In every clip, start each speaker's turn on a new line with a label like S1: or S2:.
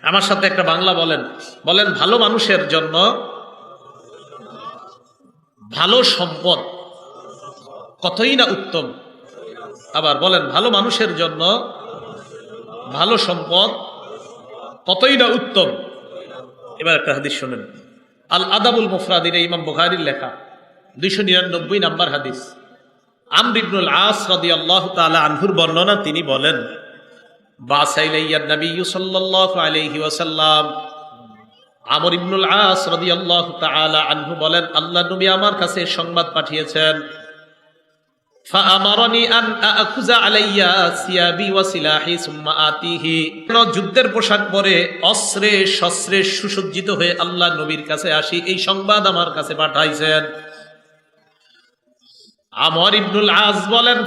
S1: আমার সাথে একটা বাংলা বলেন। বলেন, ভালো মানুষের জন্য ভালো সম্পদ কতই না উত্তম। আবার বলেন, ভালো মানুষের জন্য ভালো সম্পদ কতই না উত্তম। এবার একটা হাদিস শোনেন। আল আদাবুল মুফরাদির ইমাম বুখারির লেখা, দুইশো নিরানব্বই নাম্বার হাদিস। আমর ইবনুল আস রাদিয়াল্লাহু তাআলা আনহুর বর্ণনা তিনি বলেন নবী আমর ইবনুল আস আনহু বলেন, আল্লাহ নবী আমার কাছে সংবাদ পাঠিয়েছেন। যুদ্ধের পোশাক পরে অস্ত্রে শস্ত্রে সুসজ্জিত হয়ে আল্লাহ নবীর কাছে আসি, এই সংবাদ আমার কাছে পাঠাইছেন। আমার ইবনুল আজ বলেন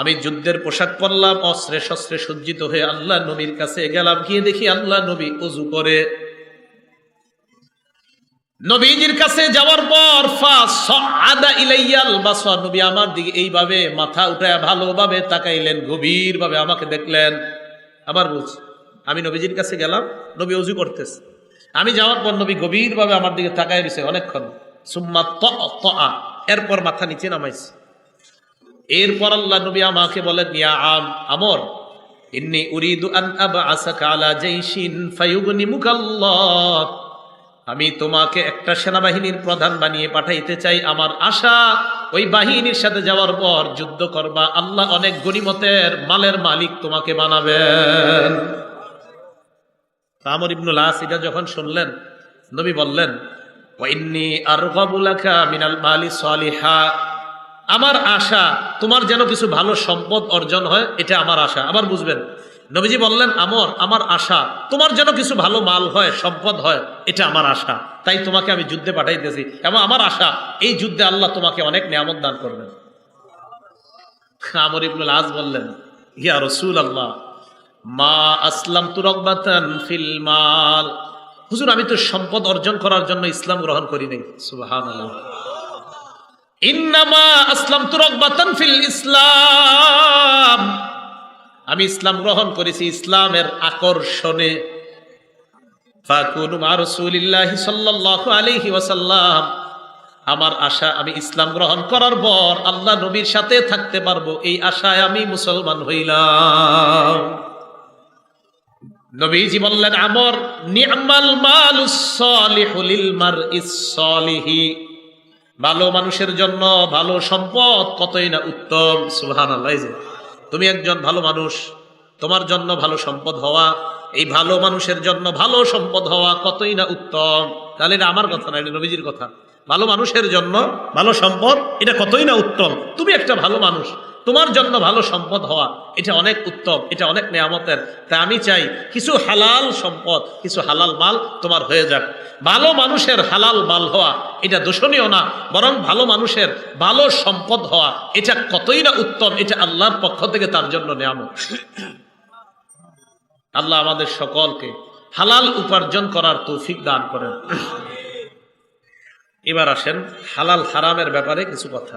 S1: আমি যুদ্ধের পোশাক পরলাম, অস্ত্রে শস্ত্রে সজ্জিত হয়ে আল্লাহ নবীর কাছে গেলাম। গিয়ে দেখি আল্লাহ নবী অজু করে। নবীজির কাছে যাওয়ার পর আদা ইলাইয়াল বাসা নবী আমার দিকে এইভাবে মাথা উঠায় ভালোভাবে তাকাইলেন গভীর ভাবে আমাকে দেখলেন। আবার বলছি, আমি নবীজির কাছে গেলাম, নবী অজু করতেছে। আমি যাওয়ার পর নবী গভীর ভাবে আমার দিকে তাকাই রয়েছে অনেকক্ষণ। সুম্মা ত এরপর মাথা নিচে নামাইছে। এরপর আল্লাহ নবী আমাকে বলেন ইয়া আম, আমর, ইন্নি উরিদু আন আবআসাকা আলা জাইশিন ফায়ুগনিমুকাল্লাহ আমি তোমাকে একটা সেনাবাহিনীর প্রধান বানিয়ে পাঠাইতে চাই। আমার আশা, ওই বাহিনীর সাথে যাওয়ার পর যুদ্ধ করবা। আল্লাহ অনেক গনিমতের মালের মালিক তোমাকে বানাবেন। আমর ইবনুল আস এটা যখন শুনলেন, নবী বললেন ওয়াইন্নি আরগাবুলাকা মিনাল মালি সালিহা। আমার আশা, তোমার যেন কিছু ভালো সম্পদ অর্জন হয়, এটা আমার আশা। আবার বুঝবেন, নবীজি বললেন, আমর, আমার আশা, তোমার যেন কিছু ভালো মাল হয়, সম্পদ হয়, এটা আমার আশা। তাই তোমাকে আমি যুদ্ধে পাঠাইতেছি এবং আমার আশা, এই যুদ্ধে আল্লাহ তোমাকে অনেক নিয়ামত দান করবেন। আমর ইবনুল আজ বললেন, ইয়া রসুল আল্লাহ মা আসলাম তুরকবাতান ফিল মাল। হুজুর, আমি তো সম্পদ অর্জন করার জন্য ইসলাম গ্রহণ করি নাই। সুবহানাল্লাহ। ইন্নামা ইসলাম। আমি ইসলাম গ্রহণ করেছি ইসলামের আকর্ষণে। আমার আশা, আমি ইসলাম গ্রহণ করার পর আল্লাহ নবীর সাথে থাকতে পারব, এই আশায় আমি মুসলমান হইলাম। নবীজি বললেন, আমর নি'মাল মালুস সালিহু লিল মারইস সালিহি। ভালো মানুষের জন্য ভালো সম্পদ কতই না উত্তম এই তুমি একজন ভালো মানুষ, তোমার জন্য ভালো সম্পদ হওয়া, এই ভালো মানুষের জন্য ভালো সম্পদ হওয়া কতই না উত্তম? তাহলে আমার কথা না, এটা নবীজির কথা। ভালো মানুষের জন্য ভালো সম্পদ, এটা কতই না উত্তম? তুমি একটা ভালো মানুষ তোমার জন্য ভালো সম্পদ হওয়া, এটা অনেক উত্তম, এটা অনেক নেয়ামতের। তা আমি চাই কিছু হালাল সম্পদ, কিছু হালাল মাল তোমার হয়ে যাক। ভালো মানুষের হালাল মাল হওয়া, এটা দূষণীয় না, বরং ভালো মানুষের ভালো সম্পদ হওয়া, এটা কতই না উত্তম, এটা আল্লাহর পক্ষ থেকে তার জন্য নেয়ামত। আল্লাহ আমাদের সকলকে হালাল উপার্জন করার তৌফিক দান করেন। এবার আসেন হালাল হারামের ব্যাপারে কিছু কথা।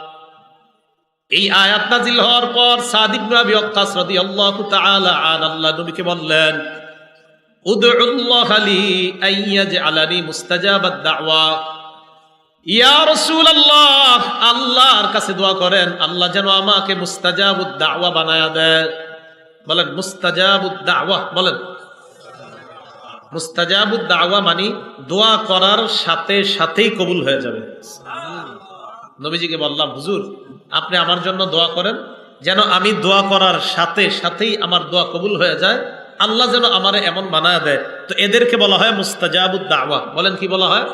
S1: এই আয়াত নাজিল হওয়ার পর সাদ ইবনে আবি ওয়াক্কাস রাদিয়াল্লাহু তাআলা আন আল্লাহ নবীকে বললেন, উদউল্লাহ লি আইয়াজআলানি মুস্তাজাবাদ দাওয়া। ইয়া রাসূলুল্লাহ, আল্লাহর কাছে দোয়া করেন, আল্লাহ যেন আমাকে মুস্তাজাবুদ দাওয়া বানায়া দেয় বলেন, মুস্তাজাবুদ দাওয়া? বলেন, মুস্তাজাবুদ দাওয়া মানে দোয়া করার সাথে সাথেই কবুল হয়ে যাবে। নবীজিকে বললাম, হুজুর, আপনি আমার জন্য দোয়া করেন, যেন আমি দোয়া করার সাথে সাথেই আমার দোয়া কবুল হয়ে যায়। আল্লাহ যেন আমারে এমন বানায় দেয়। তো এদেরকে বলা হয় মুস্তাজাবুদ দাওয়া। বলেন কি বলা হয়?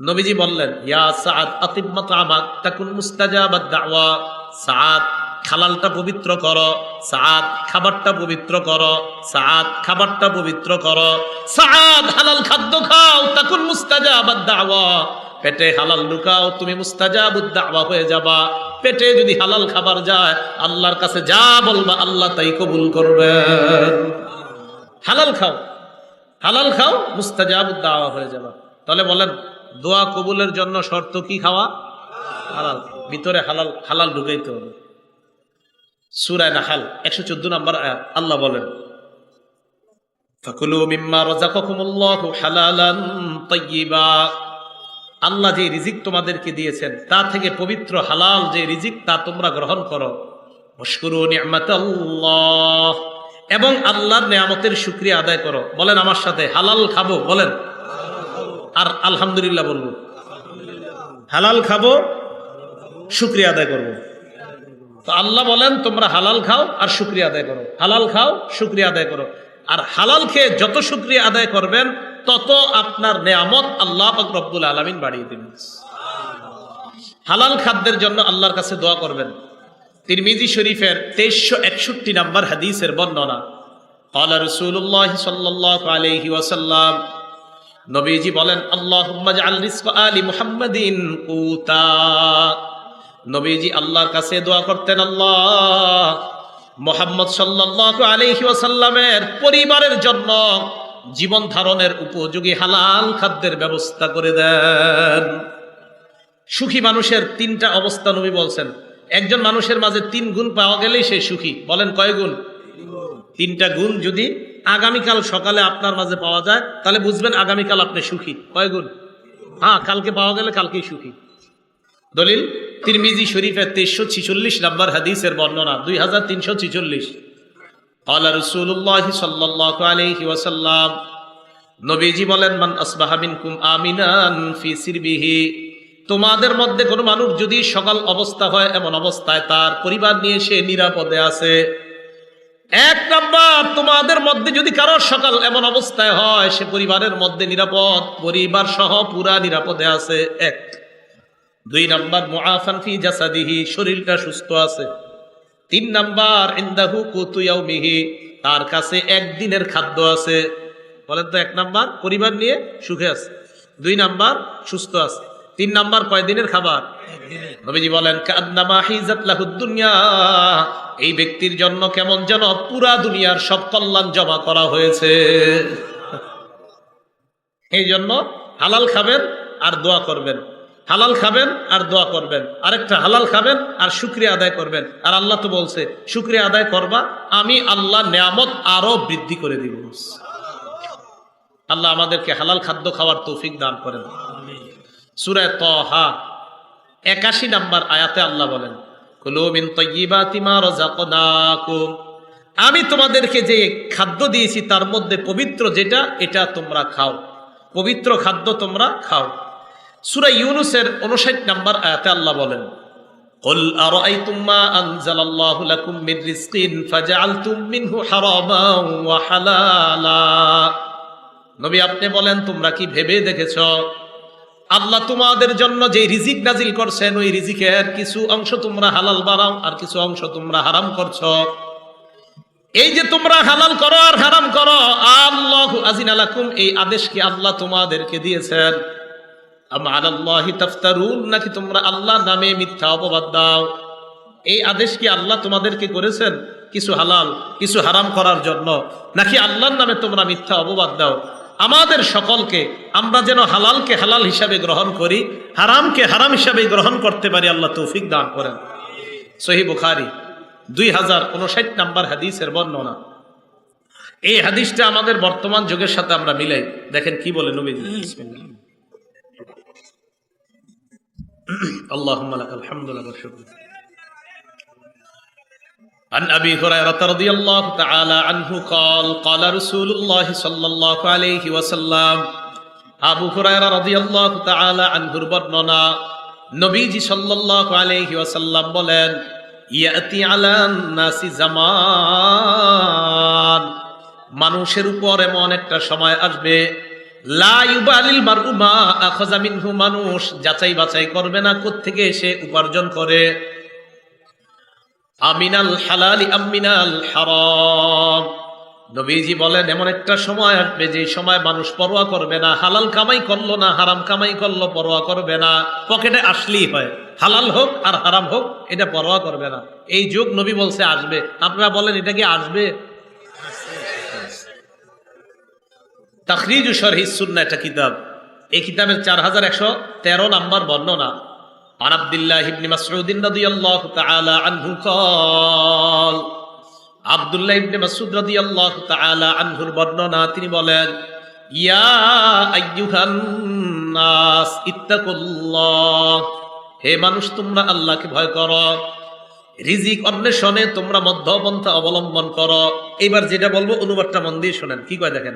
S1: নবীজি বললেন, ইয়া সাদ আতিব মাতামাক তাকুন সাদ খালালটা পবিত্র করো। সাদ খাবারটা পবিত্র করো। সাদ খাবারটা পবিত্র করো। সাদ হালাল খাদ্য খাও। তখন মুস্তাজাবাদ দাওয়া। পেটে হালাল ঢুকাও তুমি মুস্তাজাবুদ দাওয়া হয়ে যাবা। পেটে যদি হালাল খাবার যায়, আল্লাহর কাছে যা বলবা, আল্লাহ তাই কবুল করবেন হালাল খাও হালাল খাও, মুস্তাজাবুদ দাওয়া হয়ে যাবা। তাহলে বলেন, দোয়া কবুলের জন্য শর্ত কি খাওয়া? হালাল, ভিতরে হালাল হালাল ঢুকাইতে হবে। সুরায় নাহাল, একশো চোদ্দ নম্বর আল্লাহ বলেন, ফাকুলু মিম্মা রাযাকাকুমুল্লাহু হালালান তাইয়্যিবা। আল্লাহ যে রিজিক তোমাদেরকে দিয়েছেন, তা থেকে পবিত্র হালাল যে রিজিক, তা তোমরা গ্রহণ করো। এবং আল্লাহর নিয়ামতের শুকরিয়া আদায় করো। বলেন আমার সাথে, হালাল খাব, বলেন। আর আলহামদুলিল্লাহ বলব। হালাল খাব, শুক্রিয়া আদায় করব। তো আল্লাহ বলেন, তোমরা হালাল খাও আর শুক্রিয়া আদায় করো। হালাল খাও, শুক্রিয়া আদায় করো। আর হালাল খেয়ে যত শুক্রিয়া আদায় করবেন তত আপনার নেয়ামত আল্লাহ রব্বুল আলমিন বাড়িয়ে দিবেন। হালাল খাদ্যের জন্য আল্লাহর কাছে দোয়া করবেন। তিরমিজি শরীফের তেইশশো একষট্টি নাম্বার হাদিসের বর্ণনা আল্লাহ রসুল্লাহ সাল্লাহ আলহি ওয়াসাল্লাম নবীজি বলেন আল্লাহ আলী মুহাম্মদিন কুতা নবীজি আল্লাহর কাছে দোয়া করতেন, আল্লাহ, মোহাম্মদ সাল্লাহ আলহি ওয়াসাল্লামের পরিবারের জন্য জীবন ধারণের উপযোগী হালাল খাদ্যের ব্যবস্থা করে দেন। সুখী মানুষের তিনটা অবস্থা নবী বলছেন। একজন মানুষের মাঝে তিন গুণ পাওয়া গেলেই সে সুখী। বলেন কয় গুণ? তিনটা গুণ যদি আগামীকাল সকালে আপনার মাঝে পাওয়া যায়, তাহলে বুঝবেন আগামীকাল আপনি সুখী। কয় গুণ? হ্যাঁ কালকে পাওয়া গেলে কালকেই সুখী। দলিল, তিরমিজি শরীফের তেইশশো ছিচল্লিশ নাম্বার হাদিসের বর্ণনা, দুই হাজার তিনশো ছিচল্লিশ। ওয়াসাল্লাম নবীজি বলেন, মান আসবাহামিন আমিনান ফি সিরবিহি তোমাদের মধ্যে কোনো মানুষ যদি সকাল অবস্থা হয়, এমন অবস্থায় তার পরিবার নিয়ে সে নিরাপদে আছে। এক নাম্বার, তোমাদের মধ্যে যদি কারও সকাল এমন অবস্থায় হয়, সে পরিবারের মধ্যে নিরাপদ, পরিবার সহ পুরা নিরাপদে আছে। এক। দুই নাম্বার, মুআফান ফি জাসাদিহি, শরীরটা সুস্থ আছে। তিন নাম্বার, ইন্দাহু কুতুয়াউমিহি তার কাছে একদিনের খাদ্য আছে। বলেন তো, এক নাম্বার, পরিবার নিয়ে সুখে আছে। দুই নাম্বার, সুস্থ আছে। তিন নাম্বার, কয়দিনের খাবার? নবীজি বলেন দুনিয়া। এই ব্যক্তির জন্য কেমন যেন পুরা দুনিয়ার সব কল্যাণ জমা করা হয়েছে। এই জন্য হালাল খাবেন আর দোয়া করবেন। হালাল খাবেন আর দোয়া করবেন। আরেকটা, হালাল খাবেন আর শুক্রিয়া আদায় করবেন। আর আল্লাহ তো বলছে, শুক্রিয়া আদায় করবা, আমি আল্লাহ নিয়ামত আরও বৃদ্ধি করে দিব। আল্লাহ আমাদেরকে হালাল খাদ্য খাওয়ার তৌফিক দান করেন। সুরায় তহা, একাশি নাম্বার আয়াতে আল্লাহ বলেন আমি তোমাদেরকে যে খাদ্য দিয়েছি, তার মধ্যে পবিত্র যেটা, এটা তোমরা খাও। পবিত্র খাদ্য তোমরা খাও। সূরা ইউনুসের 59 নাম্বার আয়াতে আল্লাহ বলেন قل أرأيتم ما أنزل الله لكم من رزق فجعلتم منه حراما وحلالا নবী আপনি বলেন তোমরা কি ভেবে দেখেছ আল্লাহ তোমাদের জন্য যে রিজিক নাজিল করছেন ওই রিজিকের কিছু অংশ তোমরা হালাল বানাও আর কিছু অংশ তোমরা হারাম করছো এই যে তোমরা হালাল করো আর হারাম করো আল্লাহ আজিন আলাকুম এই আদেশ কি আল্লাহ তোমাদেরকে দিয়েছেন আল্লাহি তাফতারুন নাকি তোমরা আল্লাহ নামে মিথ্যা অপবাদ দাও? এই আদেশ কি আল্লাহ তোমাদেরকে করেছেন? কিছু হালাল, কিছু হারাম করার জন্য? নাকি আল্লাহর নামে তোমরা মিথ্যা অপবাদ দাও? আমাদের সকলকে আমরা যেন হালালকে হালাল হিসাবে গ্রহণ করি, হারামকে হারাম হিসাবে গ্রহণ করতে পারি, আল্লাহ তৌফিক দান করেন। সহি বুখারি, দুই হাজার উনষাট নাম্বার হাদিসের বর্ণনা। এই হাদিসটা আমাদের বর্তমান যুগের সাথে আমরা মিলাই। দেখেন কি বলে নবী আল্লাহ আলহামদুলিল্লাহ عن أبي هريرة رضي الله تعالى عنه قال قال رسول الله صلى الله عليه وسلم আবু হুরায়রা রাদিয়াল্লাহু তাআলা আনহুর বর্ণনা নবীজি সাল্লাল্লাহু আলাইহি ওয়াসাল্লাম বলেন ইয়াতি আলান নাসি জামান মানুষের উপর এমন একটা সময় আসবে মানুষ যাচাই বাছাই করবে না, কোত্থেকে সে উপার্জন করে? আমিনাল হালালি আমিনাল হারাম। নবীজি বলেন, এমন একটা সময় আসবে যে সময় মানুষ পরোয়া করবে না, হালাল কামাই করল না, হারাম কামাই করল, পরোয়া করবে না। পকেটে আসলেই হয়, হালাল হোক আর হারাম হোক, এটা পরোয়া করবে না। এই যুগ নবী বলছে, আসবে। আপনারা বলেন, এটা কি আসবে? তাখরিজ শরহি সুন্না একটা কিতাব এই কিতাবের চার হাজার একশো তেরো নাম্বার বর্ণনা عن عبد الله بن مسعود رضي الله تعالى عنه قال আব্দুল্লাহ ইবনে মাসউদ রাদিয়াল্লাহু তাআলা আনহুর বর্ণনা তিনি বলেন ইয়া আইয়ুহান নাস ইত্তাকুল্লাহ হে মানুষ তোমরা আল্লাহকে ভয় করো রিজিক অন্বেষণে তোমরা মধ্যপন্থা অবলম্বন করো এবার যেটা বলবো অনুবাদটা মন দিয়ে শোনেন কি কয় দেখেন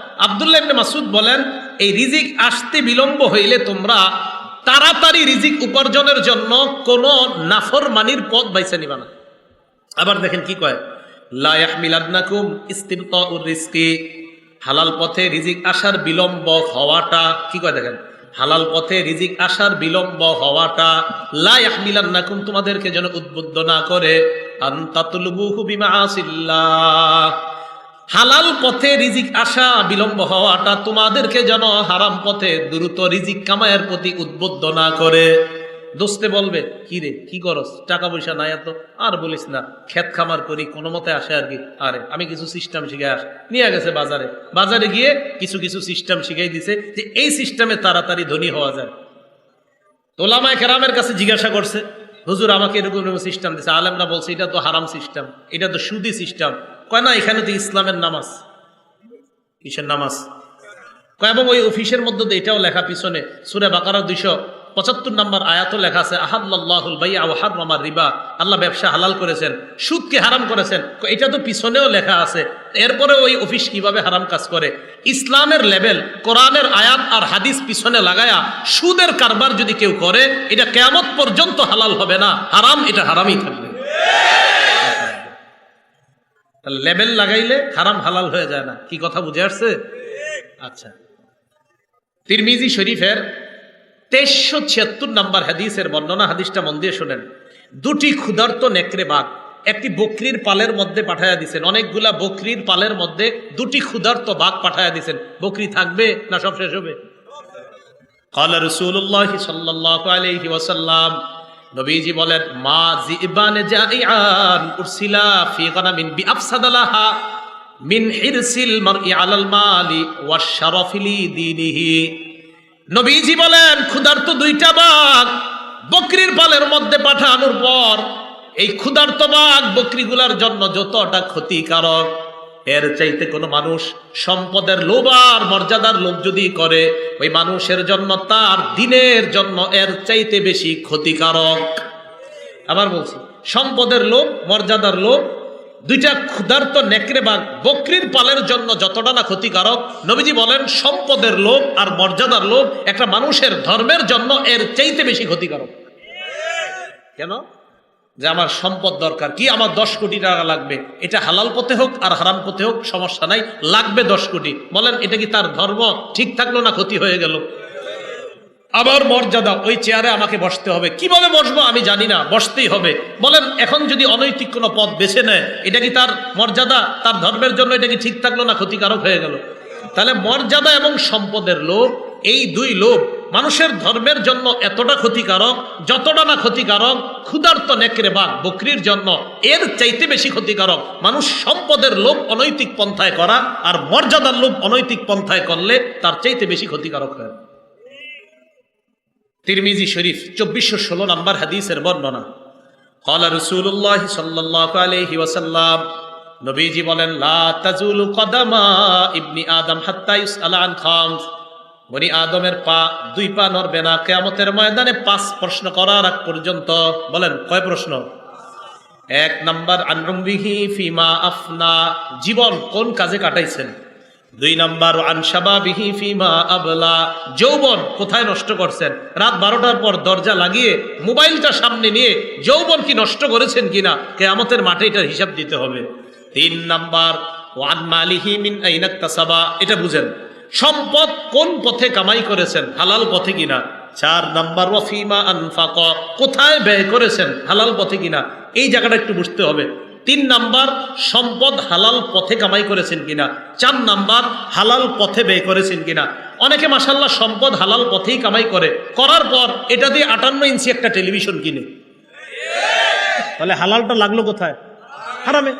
S1: আবদুল্লাহ ইবনে মাসুদ বলেন, এই রিজিক আসতে বিলম্ব হইলে তোমরা তাড়াতাড়ি রিজিক উপার্জনের জন্য কোন নাফরমানির পথ বাইছে নিবা না। আবার দেখেন কি কয়, লা ইয়াহমিলান্নাকুম ইস্তিবতাউর রিজকি হালাল পথে রিজিক আসার বিলম্ব হওয়াটা, কি কয় দেখেন, হালাল পথে রিজিক আসার বিলম্ব হওয়াটা, লা ইয়াহমিলান্নাকুম তোমাদেরকে যেন উদ্বুদ্ধ না করে আনতাতলুবুহু বিমাআসিল্লাহ। হালাল পথে রিজিক আসা বিলম্ব হওয়াটা তোমাদেরকে যেন হারাম পথে দ্রুত রিজিক কামায়ের প্রতি উদ্বুদ্ধ না করে। দোস্তে বলবে, কি রে, কি করস? টাকা পয়সা নাই এত? আর বলিস না, ক্ষেত খামার করি, কোনো মতে আসে আর কি? আরে, আমি কিছু সিস্টেম শিখে আস। নিয়ে গেছে বাজারে। বাজারে গিয়ে কিছু কিছু সিস্টেম শিখাই দিছে যে এই সিস্টেমে তাড়াতাড়ি ধনী হওয়া যায়। তোলামায় কেরামের কাছে জিজ্ঞাসা করছে, হুজুর, আমাকে এরকম এরকম সিস্টেম দিছে। আলেমরা বলছে, এটা তো হারাম সিস্টেম এটা তো সুদি সিস্টেম কয়, না, এখানে তো ইসলামের নামাজ। কিসের নামাজ? কয়, এবং ওই অফিসের মধ্যে তো এটাও লেখা পিছনে, সুরে বাকারা দুইশো পঁচাত্তর নম্বর আয়াতও লেখা আছে আহাদুল ভাই আহার মামার রিবা। আল্লাহ ব্যবসা হালাল করেছেন, সুদকে হারাম করেছেন। এটা তো পিছনেও লেখা আছে। এরপরে ওই অফিস কীভাবে হারাম কাজ করে? ইসলামের লেভেল, কোরআনের আয়াত আর হাদিস পিছনে লাগায়া সুদের কারবার যদি কেউ করে, এটা কেমত পর্যন্ত হালাল হবে না। হারাম, এটা হারামই থাকবে। তাহলে লেবেল লাগাইলে হারাম হালাল হয়ে যায় না কি কথা বুঝে আসছে আচ্ছা তিরমিজি শরীফের তেইশশো ছিয়াত্তর নাম্বার হাদিসের বর্ণনা হাদিসটা মন দিয়ে শোনেন দুটি ক্ষুধার্ত নেকড়ে বাঘ একটি বকরির পালের মধ্যে পাঠায়া দিছেন অনেকগুলা বকরির পালের মধ্যে দুটি ক্ষুধার্ত বাঘ পাঠায়া দিছেন বকরি থাকবে না সব শেষ হবে قال رسول الله صلى الله عليه وسلم নবীজি বলেন, মা জিবান জাইআন উরসিলা ফি গানামিন বিআফসাদালাহা মিন হিরসিল মারই আলাল মালি ওয়াশ-শারাফি লিদীনিহি নবীজি বলেন, ক্ষুধার্ত দুইটা বাঘ বকরির পালের মধ্যে পাঠানোর পর, এই ক্ষুধার্ত বাঘ বকরিগুলার জন্য যতটা ক্ষতিকারক এর চাইতে কোনো মানুষ সম্পদের লোভ আর মর্যাদার লোভ যদি করে, ওই মানুষের জন্য তার দিনের জন্য এর চাইতে বেশি ক্ষতিকারক। আবার বলছি, সম্পদের লোভ, মর্যাদার লোভ, দুইটা ক্ষুধার্ত নেকড়ে বা বকরির পালের জন্য যতটা না ক্ষতিকারক, নবীজি বলেন, সম্পদের লোভ আর মর্যাদার লোভ একটা মানুষের ধর্মের জন্য এর চাইতে বেশি ক্ষতিকারক। কেন? যে আমার সম্পদ দরকার। কি আমার দশ কোটি টাকা লাগবে? এটা হালাল পথে হোক আর হারাম পথে হোক, সমস্যা নাই। লাগবে দশ কোটি। বলেন, এটা কি তার ধর্ম? ঠিক থাকল না ক্ষতি হয়ে গেল? আবার মর্যাদা, ওই চেয়ারে আমাকে বসতে হবে। কীভাবে বসবো আমি জানি না, বসতেই হবে। বলেন, এখন যদি অনৈতিক কোনো পথ বেছে নেয়, এটা কি তার মর্যাদা? তার ধর্মের জন্য এটা কি ঠিক থাকল না ক্ষতিকারক হয়ে গেল? তাহলে মর্যাদা এবং সম্পদের লোভ, এই দুই লোভ মানুষের ধর্মের জন্য এতটা ক্ষতিকারক, যতটা না ক্ষতিকারক, ক্ষুধার্ত নেকড়ে বা বকরির জন্য এর চাইতে বেশি ক্ষতিকারক। মানুষ সম্পদের লোভ অনৈতিক পন্থায় করা আর মর্যাদার লোভ অনৈতিক পন্থায় করলে তার চাইতে বেশি ক্ষতিকারক হয়। তিরমিজি শরীফ, চব্বিশশো ষোলো নম্বর হাদিসের বর্ণনা। কলা রসুল্লাহ সাল্লাহ ওসাল্লাম নবীজি বলেন, লা তাজুল কদামা ইবনি আদম হাত্তা ইউসআলা খামস। বনি আদমের পা, দুই পা নড়বে না। কেয়ামতের ময়দানে পাঁচ প্রশ্ন করার আগ পর্যন্ত বলেন, কয় প্রশ্ন? এক নাম্বার, আনরুমবিহি ফিমা আফনা, জীবন কোন কাজে কাটাইছেন? দুই নাম্বার আনসাবাবিহি ফিমা আবলা, যৌবন কোথায় নষ্ট করছেন? রাত বারোটার পর দরজা লাগিয়ে মোবাইলটা সামনে নিয়ে যৌবন কি নষ্ট করেছেন কিনা? কেয়ামতের মাঠে এটার হিসাব দিতে হবে। তিন নাম্বার, ওয়ান মালিহি মিন আইনাক্তাসাবা, এটা বুঝেন। সম্পদ কোন পথে কামাই করেছেন? হালাল পথে কিনা? চার নাম্বার, ওয়াফিমা আনফাক। কোথায় ব্যয় করেছেন? হালাল পথে কিনা? এই জায়গাটা একটু বুঝতে হবে। তিন নাম্বার, সম্পদ হালাল পথে কামাই করেছেন কিনা? চার নাম্বার, হালাল পথে ব্যয় করেছেন কিনা? অনেকে মাসাল্লাহ সম্পদ হালাল পথেই কামাই করে। করার পর এটা দিয়ে আটান্ন ইঞ্চি একটা টেলিভিশন কিনে। তাহলে হালালটা লাগল কোথায়? হারামে।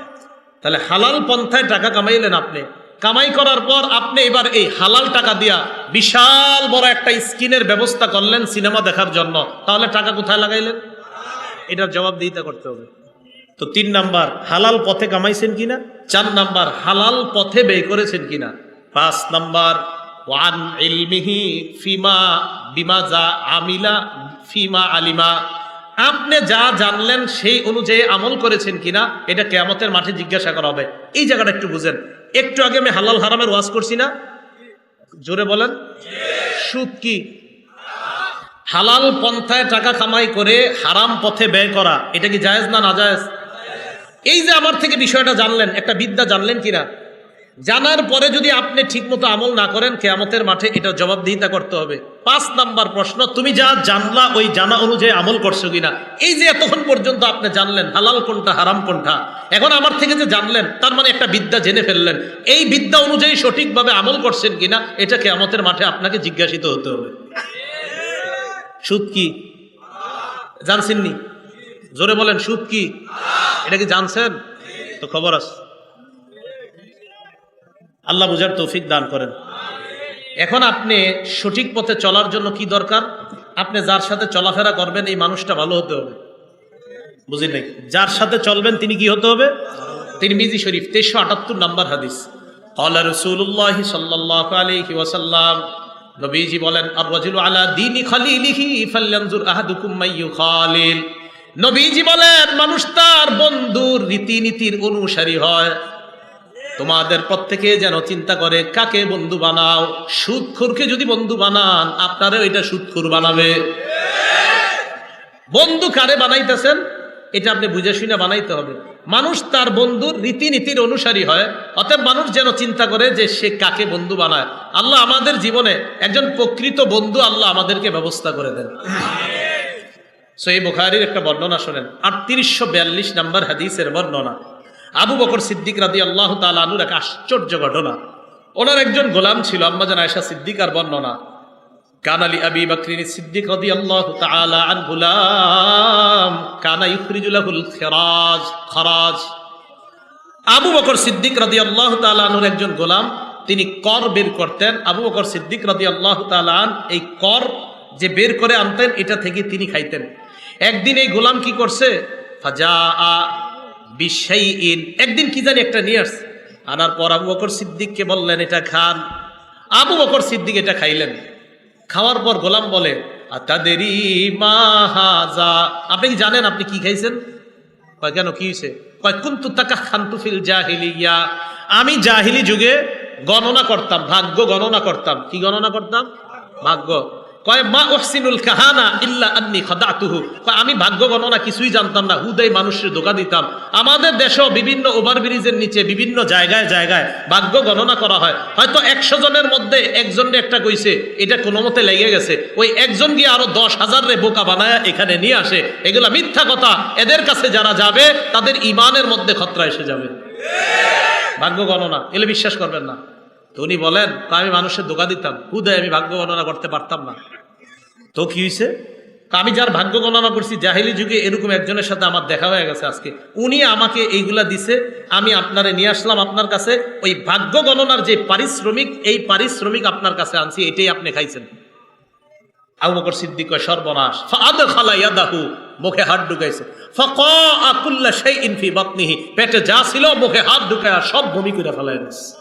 S1: তাহলে হালাল পন্থায় টাকা কামাইলেন আপনি। কামাই করার পর আপনি এবার এই হালাল টাকা দিয়া বিশাল বড় একটা স্ক্রিনের ব্যবস্থা করলেন সিনেমা দেখার জন্য। তাহলে টাকা কোথায় লাগাইলেন? এটার জবাব দিতে করতে হবে। তো তিন নাম্বার, হালাল পথে কামাইছেন কিনা? চার নাম্বার, হালাল পথে ব্যয় করেছেন কিনা? পাঁচ নাম্বার, ওয়ান ইলমিহি ফিমা বিমা যা আমিলা ফিমা আলিমা। আপনি যা জানলেন সেই অনুযায়ী আমল করেছেন কিনা, এটা কেয়ামতের মাঠে জিজ্ঞাসা করা হবে। এই জায়গাটা একটু বুঝেন। একটু আগে আমি হালাল হারামের ওয়াজ করছি না? জোরে বলেন। সুদ কি? হালাল পন্থায় টাকা কামাই করে হারাম পথে ব্যয় করা, এটা কি জায়েজ না না জায়েজ? এই যে আমার থেকে বিষয়টা জানলেন, একটা বিদ্যা জানলেন কিনা? জানার পরে যদি আপনি ঠিকমতো আমল না করেন, কেয়ামতের মাঠে এটা জবাবদিহিতা করতে হবে। পাঁচ নাম্বার প্রশ্ন, তুমি যা জানলা, ওই জানা অনুযায়ী আমল করছ কিনা? এই যে এতক্ষণ পর্যন্ত আপনি জানলেন, হালাল কোনটা, হারাম কোনটা? এখন আমার থেকে যে জানলেন, তার মানে একটা বিদ্যা জেনে ফেললেন। এই বিদ্যা অনুযায়ী সঠিকভাবে আমল করছেন কিনা, এটা কেয়ামতের মাঠে আপনাকে জিজ্ঞাসিত হতে হবে। সুদ কি? জানছেননি? জোরে বলেন, সুদ কি? এটা কি জানছেন? তো খবর আছে। আল্লাহ বুঝার তৌফিক দান করেন। এখন আপনি সঠিক পথে চলার জন্য কি দরকার? আপনি যার সাথে চলাফেরা করবেন, এই মানুষটা ভালো হতে হবে। বুঝি নাই? যার সাথে চলবেন, তিনি কি হতে হবে? তিরমিজি শরীফ, তেইশশো আটাত্তর নাম্বার হাদিস। আল্লাহ রসুল্লাহ সাল্লাহ ওয়াসাল্লাম, নবীজি বলেন আর ফাল্লানজুর আহাদুকুম মাইয়ু খালিল নবীজি বলেন, মানুষ তার বন্ধুর রীতিনীতির অনুসারী হয়। তোমাদের প্রত্যেকে যেন চিন্তা করে, কাকে বন্ধু বানাও? সুদখোরকে যদি বন্ধু বানান আপনারা এটা সুদখোর বানাবে। বন্ধু কারে বানাইতেছেন? এটা আপনি বুঝে শুনে বানাইতে হবে। মানুষ তার বন্ধুর রীতিনীতির অনুসারী হয়, অতএব মানুষ যেন চিন্তা করে যে সে কাকে বন্ধু বানায়। আল্লাহ আমাদের জীবনে একজন প্রকৃত বন্ধু আল্লাহ আমাদেরকে ব্যবস্থা করে দেন। সই বুখারির একটা বর্ণনা শোনেন, আটত্রিশশো বিয়াল্লিশ নাম্বার হাদিসের বর্ণনা। আবু বকর সিদ্দিক রাদি আল্লাহ তালুর এক আশ্চর্য ঘটনা। ওনার একজন গোলাম ছিল আম্মাজান আয়সা সিদ্দিকার বর্ণনা। কান আলী আবি বকরিন সিদ্দিক রাদি আল্লাহ তাআলা আন গুলাম, কানা ইখরিজুলাহুল খেরাজ, খরাজ। আবু বকর সিদ্দিক রাদি আল্লাহ তালুর একজন গোলাম, তিনি কর বের করতেন। আবু বকর সিদ্দিক রাদি আল্লাহ তালান এই কর যে বের করে আনতেন, এটা থেকে তিনি খাইতেন। একদিন এই গোলাম কি করছে? ফাজা আ বিশাইইন। একদিন কি জানি একটা নিয়ে আসছে। আনার পর আবু বকর সিদ্দিককে বললেন, এটা খান আবু বকর সিদ্দিক এটা খাইলেন। খাওয়ার পর গোলাম বলে, আতাদেরি মাহাজা আপনি কি জানেন আপনি কি খাইছেন? কয়, কেন, কি হয়েছে কয় তাকা খান্তু ফিল জাহিলিয়া। আমি জাহিলি যুগে গণনা করতাম, ভাগ্য গণনা করতাম। কি গণনা করতাম? ভাগ্য। কয়, মা ওহসিনুল কাহানা ইল্লা আন্নি খদাতুহু। কয়, আমি ভাগ্য গণনা কিছুই জানতাম না। হুদাই মানুষের ধোকা দিতাম। আমাদের দেশেও বিভিন্ন ওভারব্রিজের নিচে, বিভিন্ন জায়গায় জায়গায় ভাগ্য গণনা করা হয়। হয়তো একশো জনের মধ্যে একজনের একটা কইছে, এটা কোনো মতে লেগে গেছে। ওই একজন গিয়ে আরও দশ হাজার রে বোকা বানায় এখানে নিয়ে আসে। এগুলা মিথ্যা কথা। এদের কাছে যারা যাবে, তাদের ইমানের মধ্যে খতরা এসে যাবে। ভাগ্য গণনা। এলে বিশ্বাস করবেন না। তো উনি বলেন, তা আমি মানুষের ধোকা দিতাম। হুদয় আমি ভাগ্য গণনা করতে পারতাম না। তো কি হয়েছে আমি যার ভাগ্য গণনা করছি, জাহিলি যুগে এরকম একজনের সাথে আমার দেখা হয়ে গেছে আজকে। উনি আমাকে এইগুলা দিছে, আমি আপনারে নিয়ে আসলাম আপনার কাছে। ওই ভাগ্য গণনার যে পারিশ্রমিক, এই পারিশ্রমিক আপনার কাছে আনছি, এটাই আপনি খাইছেন। আবু সিদ্দিক সর্বনাশ। ইয়াদাহু। মুখে হাত ঢুকাইছে। ফাকা আকুল্লা শাইইন ফি বাতনিহি। পেটে যা ছিল, মুখে হাত ঢুকায়া সব বমি করে দিছে।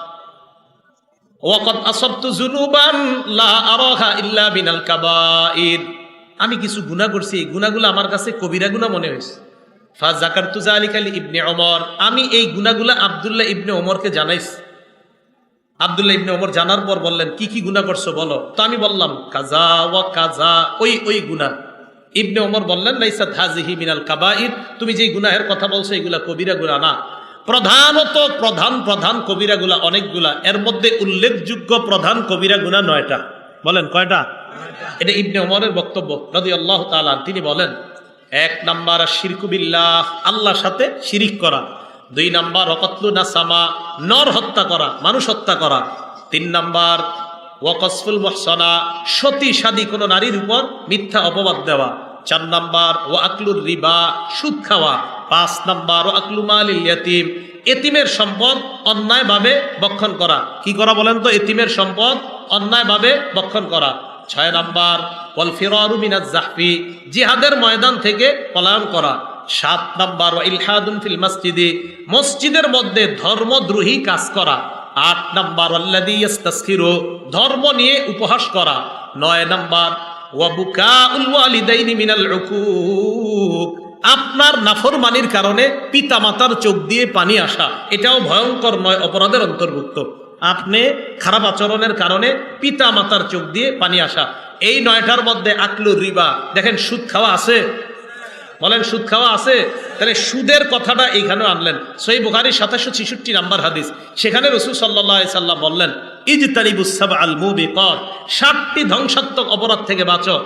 S1: লা ইল্লা আমি কিছু গুনাহ করছি, এই গুনাহগুলো আমার কাছে কবিরা গুনাহ মনে হয়েছে। ফা জাকারতু যালিকা লি ইবনে ওমর। আমি এই গুনাহগুলো আব্দুল্লাহ ইবনে ওমরকে জানাইছি। আব্দুল্লাহ ইবনে ওমর জানার পর বললেন, কি কি গুনাহ করছ বলো? তো আমি বললাম, কাজা ওয়া কাজা ওই ওই গুনাহ। ইবনে ওমর বললেন, লাইসাত হাজিহি মিনাল কাবাইর তুমি যেই গুনাহের কথা বলছো, এগুলা কবিরা গুনাহ না। প্রধানত প্রধান প্রধান কবিরা গুলা অনেকগুলা। এর মধ্যে উল্লেখযোগ্য প্রধান কবিরা গুণা নয়টা। বলেন, কয়টা? এটা ইবনে ওমরের বক্তব্য রদি আল্লাহ তালান তিনি বলেন, এক নাম্বার শিরকুবিল্লাহ আল্লাহর সাথে শিরিক করা। দুই নাম্বার অকতলু নাসামা, নর হত্যা করা, মানুষ হত্যা করা। তিন নাম্বার, ওয়াকসফুল মহসনা, সতী সাদী কোনো নারীর উপর মিথ্যা অপবাদ দেওয়া। চার নাম্বার ও আকলুর রিবা, সুদ খাওয়া। পাঁচ নাম্বার ও আকলু মালিল ইয়াতিম। এতিমের সম্পদ অন্যায়ভাবে বক্ষণ করা। কি করা বলেন তো? এতিমের সম্পদ অন্যায়ভাবে বক্ষণ করা। ছয় নাম্বার, ওয়াল ফিরারু মিনাজ জাহফি, জিহাদের ময়দান থেকে পলায়ন করা। সাত নাম্বার ইলহাদুন ফিল মসজিদে, মসজিদের মধ্যে ধর্মদ্রোহী কাজ করা। আট নাম্বার আল্লাযী ইস্তাসখিরু ধর্ম নিয়ে উপহাস করা। নয় নাম্বার, ওয়া বুকাউল ওয়ালিদাইনি মিনাল উকুক আপনার নাফরমানির কারণে পিতামাতার চোখ দিয়ে পানি আসা। এটাও ভয়ঙ্কর নয়, অপরাধের অন্তর্ভুক্ত। আপনি খারাপ আচরণের কারণে পিতা মাতার চোখ দিয়ে পানি আসা। এই নয়টার মধ্যে আকলুর রিবা। দেখেন, সুদ খাওয়া আছে? বলেন, সুদ খাওয়া আছে? তাহলে সুদের কথাটা এইখানে আনলেন। সই বুখারির সাতাশশো ছিষট্টি নাম্বার হাদিস। সেখানে রসুল সাল্লাহ সাল্লাম বললেন ইজ তারিবুসাব আল মুবিকর ষাটটি ধ্বংসাত্মক অপরাধ থেকে বাঁচো।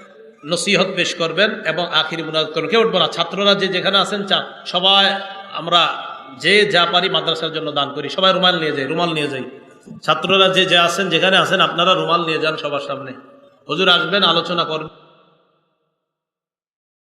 S1: নসিহত পেশ করবেন এবং আখিরি মুনাজ করবেন। কেউ উঠবো না। ছাত্ররা যে যেখানে আছেন, চা সবাই আমরা যে যা পারি মাদ্রাসার জন্য দান করি। সবাই রুমাল নিয়ে যাই, রুমাল নিয়ে যাই। ছাত্ররা যে যে আছেন, যেখানে আছেন, আপনারা রুমাল নিয়ে যান সবার সামনে। হজুর আসবেন, আলোচনা করবেন।